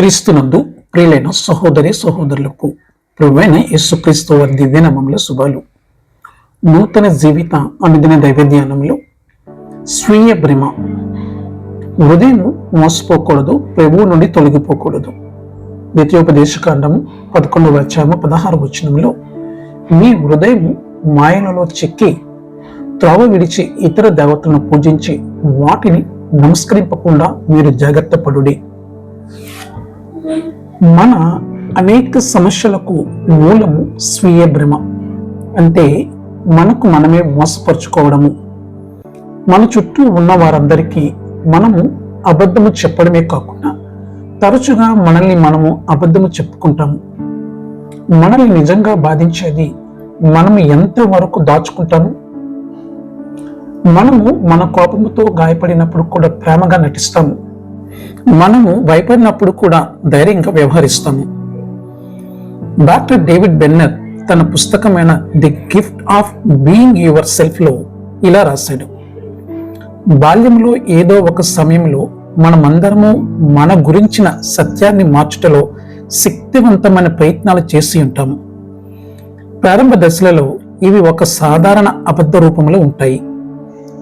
క్రీస్తునందు ప్రియులైన సహోదరి సహోదరులకు ప్రభువైన యేసుక్రీస్తు వారి దివ్యనామంలో శుభాలు. నూతన జీవిత అనుదిన దైవధ్యానంలో స్వీయ భ్రమ. హృదయం మోసపోకూడదు ప్రభువు నుండి తొలగిపోకూడదు. ద్వితీయోపదేశ పదకొండవ అధ్యాయము పదహారు వచనంలో మీ హృదయం మాయలలో చెక్కి త్రోవ విడిచి ఇతర దేవతలను పూజించి వాటిని నమస్కరింపకుండా మీరు జాగ్రత్త పడుడి. మన అనేక సమస్యలకు మూలము స్వీయ భ్రమ. అంటే మనకు మనమే మోసపరుచుకోవడము. మన చుట్టూ ఉన్న వారందరికీ మనము అబద్ధము చెప్పడమే కాకుండా తరచుగా మనల్ని మనము అబద్ధము చెప్పుకుంటాము. మనల్ని నిజంగా బాధించేది మనము ఎంత వరకు దాచుకుంటాము? మనము మన కోపముతో గాయపడినప్పుడు కూడా ప్రేమగా నటిస్తాము. మనము భయపడినప్పుడు కూడా ధైర్యంగా వ్యవహరిస్తాము. డాక్టర్ డేవిడ్ బెన్నర్ తన పుస్తకమైన the gift of being your సెల్ఫ్లో ఇలా రాశాడు. బాల్యంలో ఏదో ఒక సమయంలో మనమందరము మన గురించిన సత్యాన్ని మార్చుటలో శక్తివంతమైన ప్రయత్నాలు చేసి ఉంటాము. ప్రారంభ దశలలో ఇవి ఒక సాధారణ అబద్ధ రూపంలో ఉంటాయి.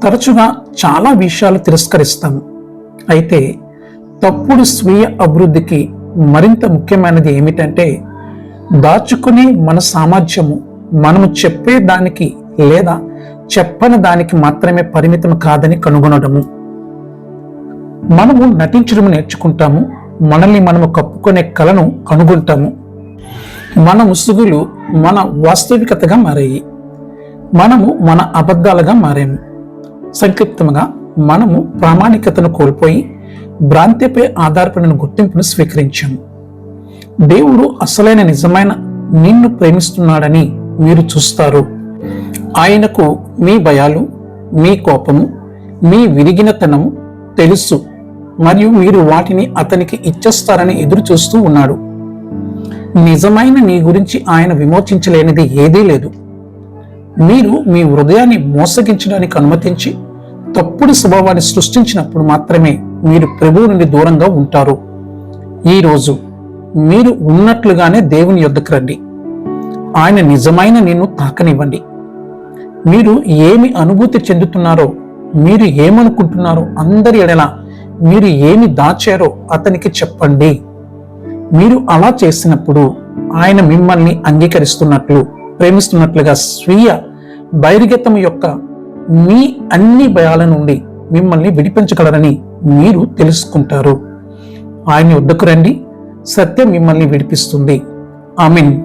తరచుగా చాలా విషయాలు తిరస్కరిస్తాము. అయితే తప్పుడు స్వీయ అభివృద్ధికి మరింత ముఖ్యమైనది ఏమిటంటే దాచుకునే మన సామర్థ్యము మనము చెప్పే దానికి లేదా చెప్పని దానికి మాత్రమే పరిమితం కాదని కనుగొనడము. మనము నటించడం నేర్చుకుంటాము మనల్ని మనము కప్పుకునే కళను కనుగొంటాము. మన ముసుగులు మన వాస్తవికతగా మారాయి. మనము మన అబద్ధాలుగా మారాము. సంక్షిప్తంగా మనము ప్రామాణికతను కోల్పోయి భ్రాంతిపై ఆధారపడిన గుర్తింపును స్వీకరించాము దేవుడు అసలైన నిజమైన నిన్ను ప్రేమిస్తున్నాడని మీరు చూస్తారు. ఆయనకు మీ భయాలు మీ కోపము మీ విరిగినతనము తెలుసు మరియు మీరు వాటిని అతనికి ఇచ్చేస్తారని ఎదురు చూస్తూ ఉన్నాడు. నిజమైన నీ గురించి ఆయన విమోచించలేనిది ఏదీ లేదు. మీరు మీ హృదయాన్ని మోసగించడానికి అనుమతించి తప్పుడు స్వభావాన్ని సృష్టించినప్పుడు మాత్రమే మీరు ప్రభువు నుండి దూరంగా ఉంటారు. ఈరోజు మీరు ఉన్నట్లుగానే దేవుని యొద్దకు రండి. ఆయన నిజమైన నిన్ను తాకనివ్వండి. మీరు ఏమి అనుభూతి చెందుతున్నారో మీరు ఏమనుకుంటున్నారో అందరి ఎడల మీరు ఏమి దాచారో అతనికి చెప్పండి. మీరు అలా చేసినప్పుడు ఆయన మిమ్మల్ని అంగీకరిస్తున్నట్లు ప్రేమిస్తున్నట్లుగా స్వీయ బహిర్గతం యొక్క మీ అన్ని భయాల నుండి మిమ్మల్ని విడిపించగలరని మీరు తెలుసుకుంటారు. ఆయన వద్దకు రండి. సత్యం మిమ్మల్ని విడిపిస్తుంది. I mean